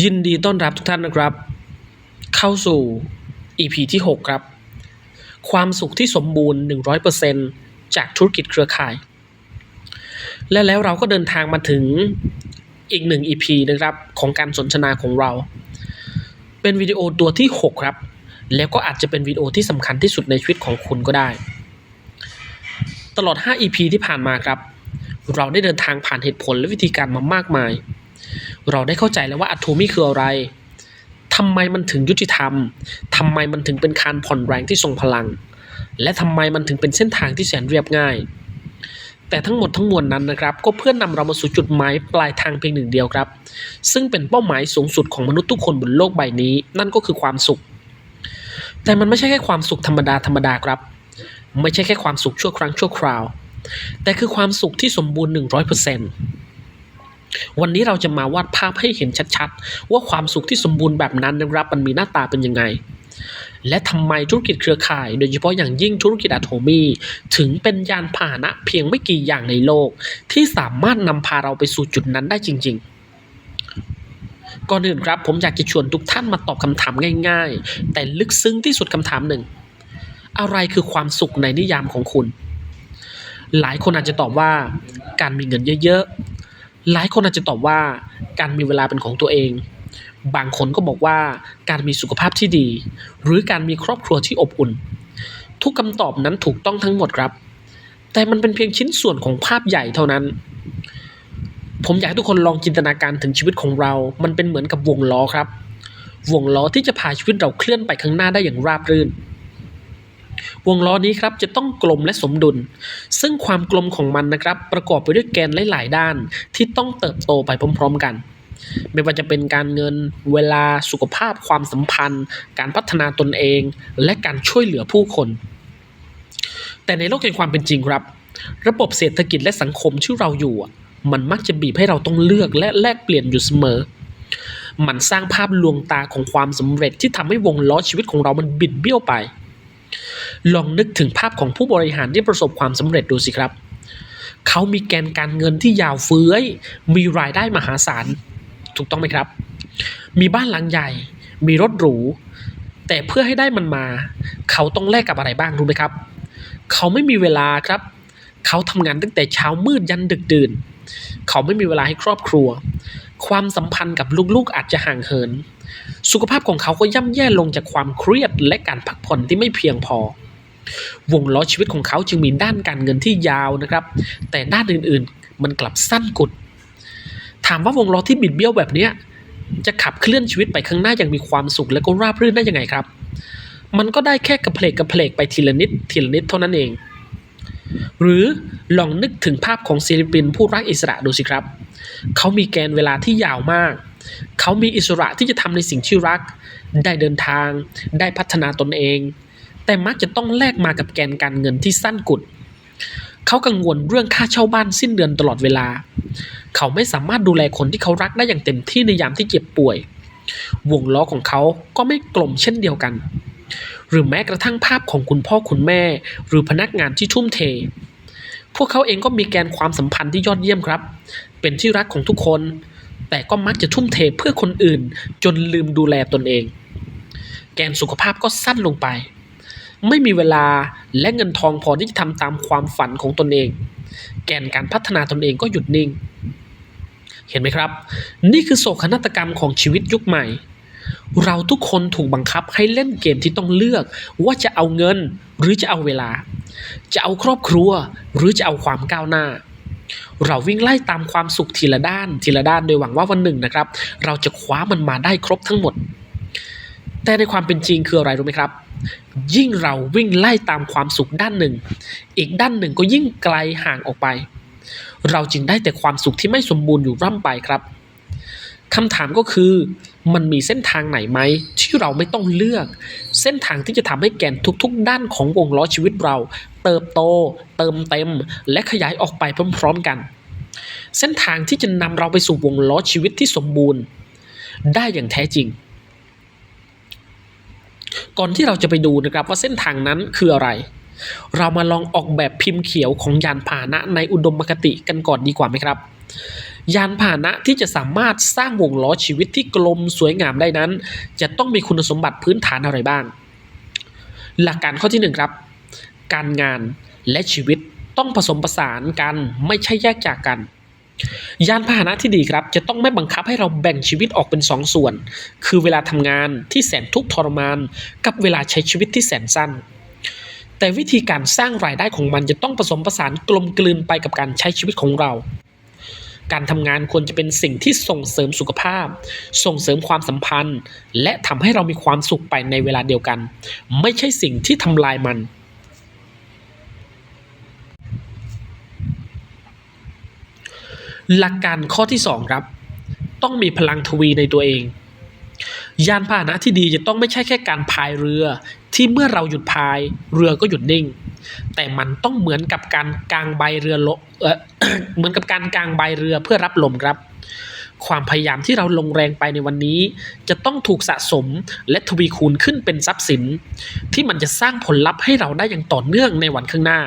ยินดีต้อนรับทุกท่านนะครับ เข้าสู่ EP ที่ 6 ครับ ความสุขที่สมบูรณ์ 100%จากธุรกิจเครือข่าย และแล้วเราก็เดินทางมาถึงอีกหนึ่ง EP นะครับ ของการสนทนาของเรา เป็นวิดีโอตัวที่ 6 ครับ แล้วก็อาจจะเป็นวิดีโอที่สำคัญที่สุดในชีวิตของคุณก็ได้ ตลอด 5 EP ที่ผ่านมาครับ เราได้เดินทางผ่านเหตุผลและวิธีการมามากมาย เราได้เข้าใจแล้วว่าอะโทมีคืออะไรทำไมมันถึงยุติธรรมทำไมมันถึงเป็นการผ่อนแรงที่ทรงพลัง และทำไมมันถึงเป็นเส้นทางที่แสนเรียบง่าย แต่ทั้งหมดทั้งมวลนั้นนะครับ ก็เพื่อนนำเรามาสู่จุดหมายปลายทางเพียงหนึ่งเดียวครับ ซึ่งเป็นเป้าหมายสูงสุดของมนุษย์ทุกคนบนโลกใบนี้ นั่นก็คือความสุข แต่มันไม่ใช่แค่ความสุขธรรมดาธรรมดาครับ ไม่ใช่แค่ความสุขชั่วครั้งชั่วคราว แต่คือความสุขที่สมบูรณ์100% วันนี้เราจะมาวาดภาพให้เห็นชัดๆ ว่าความสุขที่สมบูรณ์แบบนั้นนะครับมันมีหน้าตาเป็นยังไง และทำไมธุรกิจเครือข่าย โดยเฉพาะอย่างยิ่งธุรกิจอะโทมีถึงเป็นยานพาหนะเพียงไม่กี่อย่างในโลก ที่สามารถนำพาเราไปสู่จุดนั้นได้จริง ๆก่อนอื่นครับผมอยากจะชวนทุกท่านมาตอบคำถามง่ายๆ แต่ลึกซึ้งที่สุดคำถามหนึ่ง อะไรคือความสุขในนิยามของคุณ หลายคนอาจจะตอบว่า การมีเงินเยอะ หลายคนอาจจะตอบว่าการมีเวลาเป็นของตัวเอง บางคนก็บอกว่าการมีสุขภาพที่ดี หรือการมีครอบครัวที่อบอุ่น ทุกคำตอบนั้นถูกต้องทั้งหมดครับ แต่มันเป็นเพียงชิ้นส่วนของภาพใหญ่เท่านั้น ผมอยากให้ทุกคนลองจินตนาการถึงชีวิตของเรา มันเป็นเหมือนกับวงล้อครับ วงล้อที่จะพาชีวิตเราเคลื่อนไปข้างหน้าได้อย่างราบรื่น วงล้อนี้ครับจะต้องกลมและสมดุล ซึ่งความกลมของมันนะครับ ประกอบไปด้วยแกนหลาย ๆ ด้าน ที่ต้องเติบโตไปพร้อม ๆ กัน ไม่ว่าจะเป็นการเงิน เวลาสุขภาพความสัมพันธ์ การพัฒนาตนเอง และการช่วยเหลือผู้คน แต่ในโลกแห่งความเป็นจริงครับ ระบบเศรษฐกิจและสังคมที่เราอยู่ มันมักจะบีบให้เราต้องเลือกและแลกเปลี่ยนอยู่เสมอมันสร้างภาพลวงตาของความสำเร็จที่ทำให้วงล้อชีวิตของเรามันบิดเบี้ยวไป ลองนึกถึงภาพของผู้บริหารที่ประสบความสำเร็จดูสิครับ เขามีแกนการเงินที่ยาวเฟื้อย มีรายได้มหาศาล ถูกต้องไหมครับ มีบ้านหลังใหญ่ มีรถหรู แต่เพื่อให้ได้มันมา เขาต้องแลกกับอะไรบ้างรู้ไหมครับ เขาไม่มีเวลาครับ เขาทำงานตั้งแต่เช้ามืดยันดึกดื่น เขาไม่มีเวลาให้ครอบครัว ความสัมพันธ์กับลูกๆอาจจะห่างเหิน สุขภาพของเขาก็ย่ำแย่ลงจากความเครียดและการพักผ่อนที่ไม่เพียงพอ วงล้อชีวิตของเขาจึงมีด้านการเงินที่ยาวนะครับ แต่ด้านอื่นๆ มันกลับสั้นกุด ถามว่าวงล้อที่บิดเบี้ยวแบบนี้จะขับเคลื่อนชีวิตไปข้างหน้าอย่างมีความสุขและก็ราบรื่นได้ยังไงครับ มันก็ได้แค่กระเพลกกระเพลกไปทีละนิดทีละนิดเท่านั้นเอง หรือลองนึกถึงภาพของศิลปินผู้รักอิสระดูสิครับ เขามีแกนเวลาที่ยาวมาก เขามีอิสระที่จะทำในสิ่งที่รัก ได้เดินทาง ได้พัฒนาตนเอง แต่มักจะต้องแลกมากับแกนการเงินที่สั้นกุด เขากังวลเรื่องค่าเช่าบ้านสิ้นเดือนตลอดเวลา เขาไม่สามารถดูแลคนที่เขารักได้อย่างเต็มที่ในยามที่เจ็บป่วย วงล้อของเขาก็ไม่กลมเช่นเดียวกัน หรือแม้กระทั่งภาพของคุณพ่อคุณแม่ หรือพนักงานที่ทุ่มเท พวกเขาเองก็มีแกนความสัมพันธ์ที่ยอดเยี่ยมครับ เป็นที่รักของทุกคน แต่ก็มักจะทุ่มเทเพื่อคนอื่น จนลืมดูแลตนเอง แกนสุขภาพก็สั้นลงไป ไม่มีเวลาและเงินทองพอที่จะทำตามความฝันของตนเอง แกนการพัฒนาตนเองก็หยุดนิ่ง เห็นไหมครับ นี่คือโศกนาฏกรรมของชีวิตยุคใหม่ เราทุกคนถูกบังคับให้เล่นเกมที่ต้องเลือก ว่าจะเอาเงินหรือจะเอาเวลา จะเอาครอบครัวหรือจะเอาความก้าวหน้า เราวิ่งไล่ตามความสุขทีละด้านทีละด้านโดยหวังว่าวันหนึ่งนะครับ เราจะคว้ามันมาได้ครบทั้งหมด แต่ในความเป็นจริงคืออะไรรู้ไหมครับ ยิ่งเราวิ่งไล่ตามความสุขด้านหนึ่ง อีกด้านหนึ่งก็ยิ่งไกลห่างออกไป เราจึงได้แต่ความสุขที่ไม่สมบูรณ์อยู่ร่ำไปครับ คำถามก็คือ มันมีเส้นทางไหนไหมที่เราไม่ต้องเลือก เส้นทางที่จะทำให้แกนทุกๆ ด้านของวงล้อชีวิตเรา เติบโต เติมเต็ม และขยายออกไปพร้อมๆกัน เส้นทางที่จะนำเราไปสู่วงล้อชีวิตที่สมบูรณ์ ได้อย่างแท้จริง ก่อนที่เราจะไปดูนะครับว่าเส้นทางนั้นคืออะไร เรามาลองออกแบบพิมพ์เขียวของยานพาหนะในอุดมคติกันก่อนดีกว่าไหมครับ ยานพาหนะที่จะสามารถสร้างวงล้อชีวิตที่กลมสวยงามได้นั้น จะต้องมีคุณสมบัติพื้นฐานอะไรบ้าง หลักการข้อที่หนึ่งครับ การงานและชีวิตต้องผสมผสานกันไม่ใช่แยกจากกัน ยานพาหนะที่ดีครับ จะต้องไม่บังคับให้เราแบ่งชีวิตออกเป็นสองส่วน คือเวลาทำงานที่แสนทุกข์ทรมาน กับเวลาใช้ชีวิตที่แสนสั้นแต่วิธีการสร้างรายได้ของมันจะต้องผสมผสานกลมกลืนไปกับการใช้ชีวิตของเรา การทำงานควรจะเป็นสิ่งที่ส่งเสริมสุขภาพ ส่งเสริมความสัมพันธ์ และทำให้เรามีความสุขไปในเวลาเดียวกัน ไม่ใช่สิ่งที่ทำลายมัน หลักการข้อที่สองครับ ต้องมีพลังทวีในตัวเอง ยานพาหนะที่ดีจะต้องไม่ใช่แค่การพายเรือ ที่เมื่อเราหยุดพาย เรือก็หยุดนิ่ง แต่มันต้องเหมือนกับการกางใบเรือลเออเหมือนกับการกางใบเรือเพื่อรับลมครับ ความพยายามที่เราลงแรงไปในวันนี้ จะต้องถูกสะสมและทวีคูณขึ้นเป็นทรัพย์สิน ที่มันจะสร้างผลลัพธ์ให้เราได้อย่างต่อเนื่องในวันข้างหน้า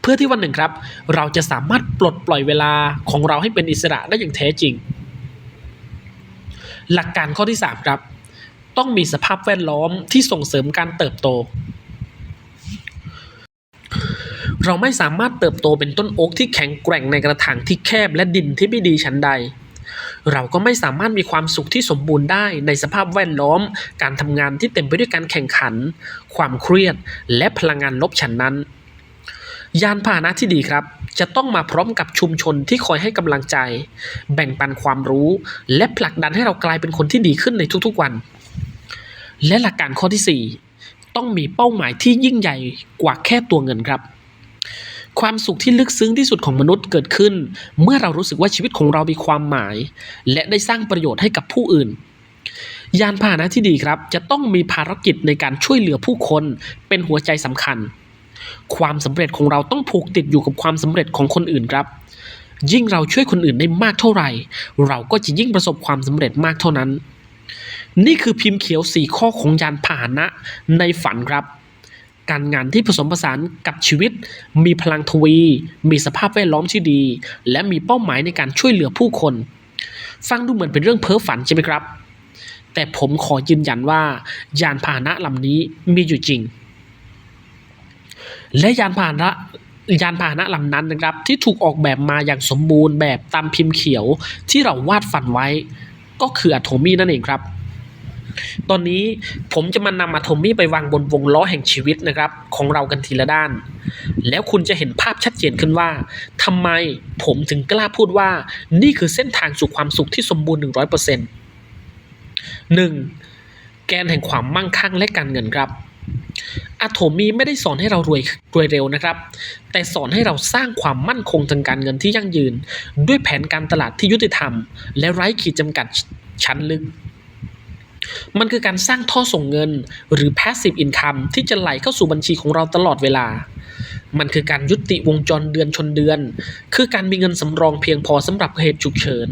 เพื่อที่วันหนึ่งครับ เราจะสามารถปลดปล่อยเวลาของเราให้เป็นอิสระได้อย่างแท้จริง หลักการข้อที่ 3 ครับ ต้องมีสภาพแวดล้อมที่ส่งเสริมการเติบโต เราไม่สามารถเติบโตเป็นต้นโอ๊กที่แข็งแกร่งในกระถางที่แคบและดินที่ไม่ดีชั้นใด เราก็ไม่สามารถมีความสุขที่สมบูรณ์ได้ในสภาพแวดล้อม การทำงานที่เต็มไปด้วยการแข่งขัน ความเครียด และพลังงานลบฉันนั้น ยานพาหนะที่ดีครับ จะต้องมาพร้อมกับชุมชนที่คอยให้กำลังใจ แบ่งปันความรู้ และผลักดันให้เรากลายเป็นคนที่ดีขึ้นในทุกๆวัน และหลักการข้อที่ 4 ต้องมีเป้าหมายที่ยิ่งใหญ่กว่าแค่ตัวเงินครับ ความสุขที่ลึกซึ้งที่สุดของมนุษย์เกิดขึ้น เมื่อเรารู้สึกว่าชีวิตของเรามีความหมาย และได้สร้างประโยชน์ให้กับผู้อื่น ยานพาหนะที่ดีครับ จะต้องมีภารกิจในการช่วยเหลือผู้คนเป็นหัวใจสำคัญ ความสำเร็จของเราต้องผูกติดอยู่กับความสำเร็จของคนอื่นครับ ยิ่งเราช่วยคนอื่นได้มากเท่าไหร่ เราก็จะยิ่งประสบความสำเร็จมากเท่านั้น นี่คือพิมพ์เขียวสีข้อของยานพาหนะในฝันครับ การงานที่ผสมผสานกับชีวิต มีพลังทวี มีสภาพแวดล้อมที่ดี และมีเป้าหมายในการช่วยเหลือผู้คน ฟังดูเหมือนเป็นเรื่องเพ้อฝันใช่ไหมครับ แต่ผมขอยืนยันว่ายานพาหนะลำนี้มีอยู่จริง และยานพาหนะยานพาหนะลำนั้นนะครับ ที่ถูกออกแบบมาอย่างสมบูรณ์แบบตามพิมพ์เขียวที่เราวาดฝันไว้ ก็คืออะโทมี่นั่นเองครับ ตอนนี้ผมจะมานำอะโทมี่ไปวางบนวงล้อแห่งชีวิตนะครับ ของเรากันทีละด้าน แล้วคุณจะเห็นภาพชัดเจนขึ้นว่าทำไมผมถึงกล้าพูดว่า นี่คือเส้นทางสู่ความสุขที่สมบูรณ์ 100% 1. แกนแห่งความมั่งคั่งและการเงินครับอะโทมีไม่ได้สอนให้เรารวยรวยเร็วนะครับ แต่สอนให้เราสร้างความมั่นคงทางการเงินที่ยั่งยืน ด้วยแผนการตลาดที่ยุติธรรม และไร้ขีดจำกัดชั้นลึก มันคือการสร้างท่อส่งเงิน หรือ passive income ที่จะไหลเข้าสู่บัญชีของเราตลอดเวลา มันคือการยุติวงจรเดือนชนเดือน คือการมีเงินสำรองเพียงพอสำหรับเหตุฉุกเฉิน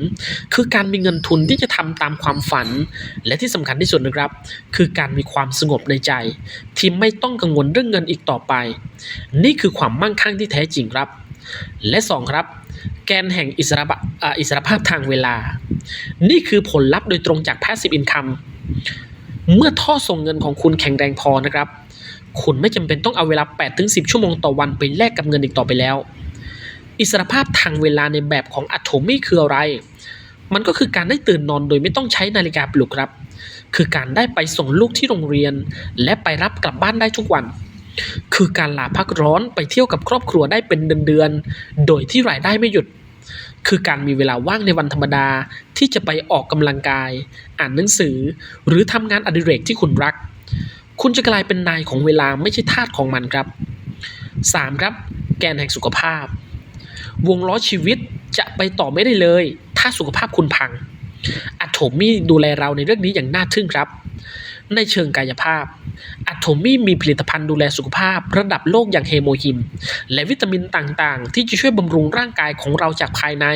คือการมีเงินทุนที่จะทำตามความฝัน และที่สำคัญที่สุดนะครับ คือการมีความสงบในใจ ที่ไม่ต้องกังวลเรื่องเงินอีกต่อไป นี่คือความมั่งคั่งที่แท้จริงครับ และสองครับแกนแห่งอิสระอิสรภาพทางเวลา นี่คือผลลัพธ์โดยตรงจาก passive income เมื่อท่อส่งเงินของคุณแข็งแรงพอนะครับ คุณไม่จำเป็นต้องเอาเวลา 8-10 ชั่วโมงต่อวันไปแลกกับเงินอีกต่อไปแล้ว อิสรภาพทางเวลาในแบบของอะโทมี่คืออะไร มันก็คือการได้ตื่นนอนโดยไม่ต้องใช้นาฬิกาปลุกครับ คือการได้ไปส่งลูกที่โรงเรียน และไปรับกลับบ้านได้ทุกวัน คือการลาพักร้อนไปเที่ยวกับครอบครัวได้เป็นเดือนๆ โดยที่รายได้ไม่หยุด คือการมีเวลาว่างในวันธรรมดาที่จะไปออกกำลังกาย อ่านหนังสือ หรือทำงานอดิเรกที่คุณรัก คุณจะกลายเป็นนายของเวลาไม่ใช่ทาสของมันครับ 3. ครับ แกนแห่งสุขภาพ วงล้อชีวิตจะไปต่อไม่ได้เลย ถ้าสุขภาพคุณพังอะโทมี่ดูแลเราในเรื่องนี้อย่างน่าทึ่งครับ ในเชิงกายภาพอะโทมี่มีผลิตภัณฑ์ดูแลสุขภาพระดับโลกอย่างเฮโมฮิม และวิตามินต่างๆ ที่จะช่วยบำรุงร่างกายของเราจากภายใน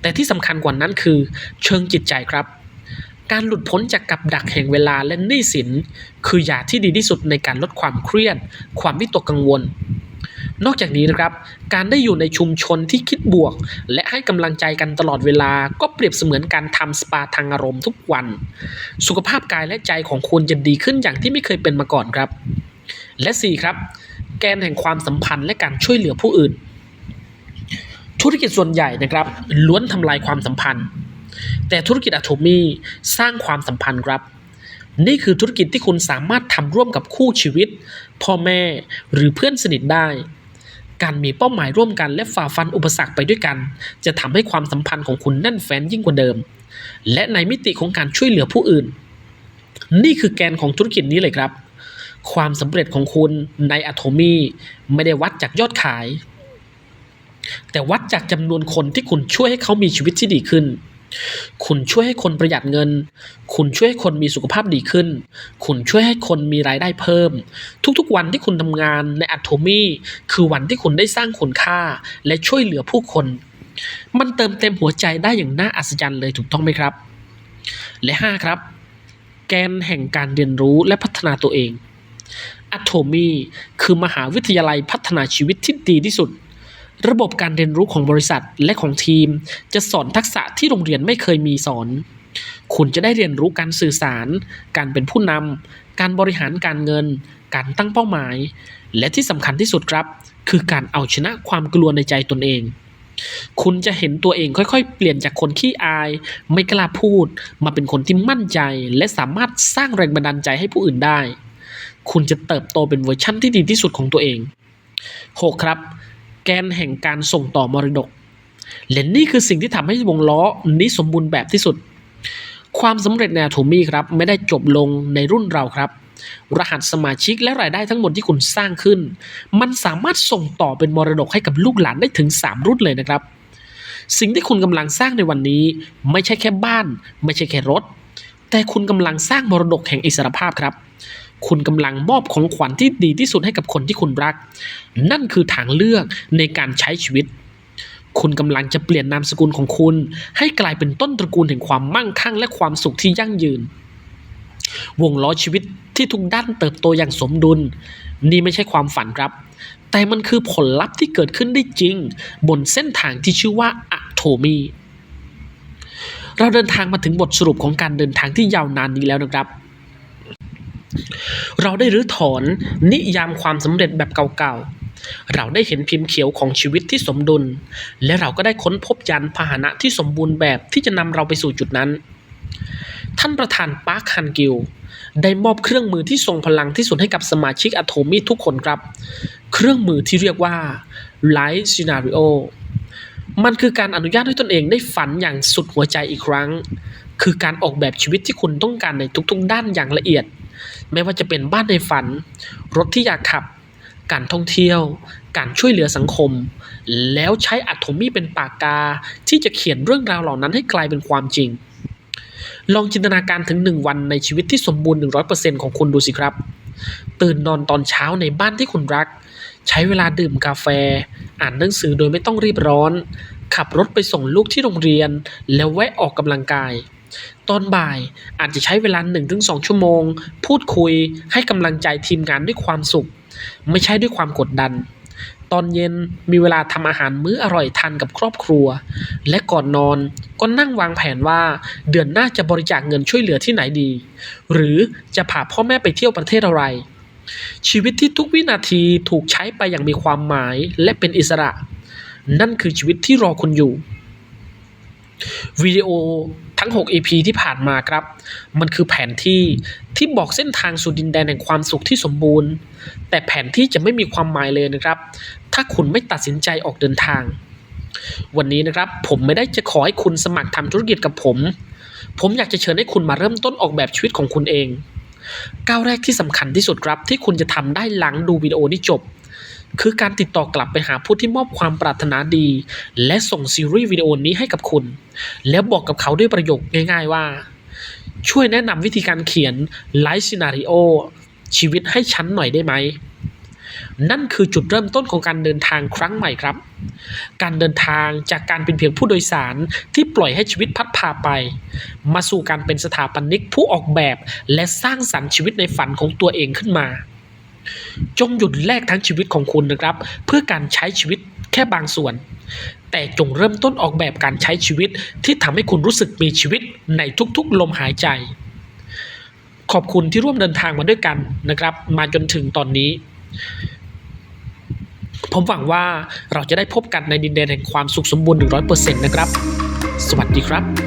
แต่ที่สำคัญกว่านั้นคือ เชิงจิตใจครับ การหลุดพ้นจากกับดักแห่งเวลาและหนี้สิน คือยาที่ดีที่สุดในการลดความเครียด ความวิตกกังวล นอกจากนี้นะครับ การได้อยู่ในชุมชนที่คิดบวก และให้กำลังใจกันตลอดเวลา ก็เปรียบเสมือนการทำสปาทางอารมณ์ทุกวัน สุขภาพกายและใจของคุณจะดีขึ้นอย่างที่ไม่เคยเป็นมาก่อนครับ และ 4 ครับ แกนแห่งความสัมพันธ์และการช่วยเหลือผู้อื่น ธุรกิจส่วนใหญ่นะครับ ล้วนทำลายความสัมพันธ์ แต่ธุรกิจอะโทมี่สร้างความสัมพันธ์ครับนี่คือธุรกิจที่คุณสามารถทำร่วมกับคู่ชีวิต พ่อแม่หรือเพื่อนสนิทได้ การมีเป้าหมายร่วมกันและฝ่าฟันอุปสรรคไปด้วยกัน จะทำให้ความสัมพันธ์ของคุณแน่นแฟ้นยิ่งกว่าเดิม และในมิติของการช่วยเหลือผู้อื่น นี่คือแกนของธุรกิจนี้เลยครับ ความสำเร็จของคุณในอะโทมีไม่ได้วัดจากยอดขาย แต่วัดจากจำนวนคนที่คุณช่วยให้เขามีชีวิตที่ดีขึ้น คุณช่วยให้คนประหยัดเงิน คุณช่วยให้คนมีสุขภาพดีขึ้น คุณช่วยให้คนมีรายได้เพิ่ม ทุกๆ วันที่คุณทำงานในอะโทมี่คือวันที่คุณได้สร้างคุณค่า และช่วยเหลือผู้คน มันเติมเต็มหัวใจได้อย่างน่าอัศจรรย์เลยถูกต้องไหมครับ และ 5 ครับ แกนแห่งการเรียนรู้และพัฒนาตัวเองอะโทมี่คือมหาวิทยาลัยพัฒนาชีวิตที่ดีที่สุด ระบบการเรียนรู้ของบริษัทและของทีม จะสอนทักษะที่โรงเรียนไม่เคยมีสอน คุณจะได้เรียนรู้การสื่อสาร การเป็นผู้นำ การบริหารการเงิน การตั้งเป้าหมาย และที่สำคัญที่สุดครับ คือการเอาชนะความกลัวในใจตนเอง คุณจะเห็นตัวเองค่อยๆ เปลี่ยนจากคนขี้อาย ไม่กล้าพูด มาเป็นคนที่มั่นใจ และสามารถสร้างแรงบันดาลใจให้ผู้อื่นได้ คุณจะเติบโตเป็นเวอร์ชั่นที่ดีที่สุดของตัวเอง 6. ครับ แกนแห่งการส่งต่อมรดก และนี่คือสิ่งที่ทำให้วงล้อนี้สมบูรณ์แบบที่สุด ความสำเร็จในอะโทมี่ครับไม่ได้จบลงในรุ่นเราครับ รหัสสมาชิกและรายได้ทั้งหมดที่คุณสร้างขึ้น มันสามารถส่งต่อเป็นมรดกให้กับลูกหลานได้ถึง 3 รุ่นเลยนะครับ สิ่งที่คุณกำลังสร้างในวันนี้ ไม่ใช่แค่บ้าน ไม่ใช่แค่รถ แต่คุณกำลังสร้างมรดกแห่งอิสรภาพครับ คุณกำลังมอบของขวัญที่ดีที่สุดให้กับคนที่คุณรัก นั่นคือทางเลือกในการใช้ชีวิต คุณกำลังจะเปลี่ยนนามสกุลของคุณ ให้กลายเป็นต้นตระกูลแห่งความมั่งคั่ง และความสุขที่ยั่งยืน วงล้อชีวิตที่ทุกด้านเติบโตอย่างสมดุล นี่ไม่ใช่ความฝันครับ แต่มันคือผลลัพธ์ที่เกิดขึ้นได้จริง บนเส้นทางที่ชื่อว่าอะโทมีเราเดินทางมาถึงบทสรุปของการเดินทางที่ยาวนานนี้แล้วนะครับ เราได้รื้อถอนนิยามความสำเร็จแบบเก่าๆ เราได้เห็นพิมพ์เขียวของชีวิตที่สมดุล และเราก็ได้ค้นพบยานพาหนะที่สมบูรณ์แบบที่จะนำเราไปสู่จุดนั้น ท่านประธานปาร์คฮันกิลได้มอบเครื่องมือที่ทรงพลังที่สุดให้กับสมาชิกอะโทมีทุกคนครับ เครื่องมือที่เรียกว่า Light Scenario มันคือการอนุญาตให้ตนเองได้ฝันอย่างสุดหัวใจอีกครั้ง คือการออกแบบชีวิตที่คุณต้องการในทุกๆ ด้านอย่างละเอียด ไม่ว่าจะเป็นบ้านในฝัน รถที่อยากขับ การท่องเที่ยว การช่วยเหลือสังคม แล้วใช้อะโทมี่เป็นปากกาที่จะเขียนเรื่องราวเหล่านั้นให้กลายเป็นความจริง ลองจินตนาการถึงหนึ่งวันในชีวิตที่สมบูรณ์ 100%ของคุณดูสิครับ ตื่นนอนตอนเช้าในบ้านที่คุณรัก ใช้เวลาดื่มกาแฟ อ่านหนังสือโดยไม่ต้องรีบร้อน ขับรถไปส่งลูกที่โรงเรียน แล้วแวะออกกำลังกาย ตอนบ่ายอาจจะใช้เวลา 1-2 ชั่วโมง พูดคุยให้กำลังใจทีมงานด้วยความสุข ไม่ใช่ด้วยความกดดัน ตอนเย็นมีเวลาทำอาหารมื้ออร่อยทานกับครอบครัว และก่อนนอนก็นั่งวางแผนว่า เดือนหน้าจะบริจาคเงินช่วยเหลือที่ไหนดี หรือจะพาพ่อแม่ไปเที่ยวประเทศอะไร ชีวิตที่ทุกวินาทีถูกใช้ไปอย่างมีความหมายและเป็นอิสระ นั่นคือชีวิตที่รอคุณอยู่ วิดีโอทั้ง 6 EP ที่ผ่านมาครับ มันคือแผนที่ที่บอกเส้นทางสู่ดินแดนแห่งความสุขที่สมบูรณ์ แต่แผนที่จะไม่มีความหมายเลยนะครับ ถ้าคุณไม่ตัดสินใจออกเดินทาง วันนี้นะครับผมไม่ได้จะขอให้คุณสมัครทำธุรกิจกับผม ผมอยากจะเชิญให้คุณมาเริ่มต้นออกแบบชีวิตของคุณเอง ก้าวแรกที่สำคัญที่สุดครับที่คุณจะทำได้หลังดูวิดีโอนี้จบ คือการติดต่อกลับไปหาผู้ที่มอบความปรารถนาดี และส่งซีรีส์วิดีโอนี้ให้กับคุณ แล้วบอกกับเขาด้วยประโยคง่าย ๆว่า ช่วยแนะนำวิธีการเขียนไลฟ์ซีนารีโอชีวิตให้ฉันหน่อยได้ไหม นั่นคือจุดเริ่มต้นของการเดินทางครั้งใหม่ครับ การเดินทางจากการเป็นเพียงผู้โดยสารที่ปล่อยให้ชีวิตพัดพาไป มาสู่การเป็นสถาปนิกผู้ออกแบบและสร้างสรรค์ชีวิตในฝันของตัวเองขึ้นมา จงหยุดแลกทั้งชีวิตของคุณนะครับ เพื่อการใช้ชีวิตแค่บางส่วน แต่จงเริ่มต้นออกแบบการใช้ชีวิตที่ทำให้คุณรู้สึกมีชีวิตในทุกๆ ลมหายใจ ขอบคุณที่ร่วมเดินทางมาด้วยกันนะครับ มาจนถึงตอนนี้ ผมหวังว่าเราจะได้พบกันในดินแดนแห่งความสุขสมบูรณ์100%นะครับ สวัสดีครับ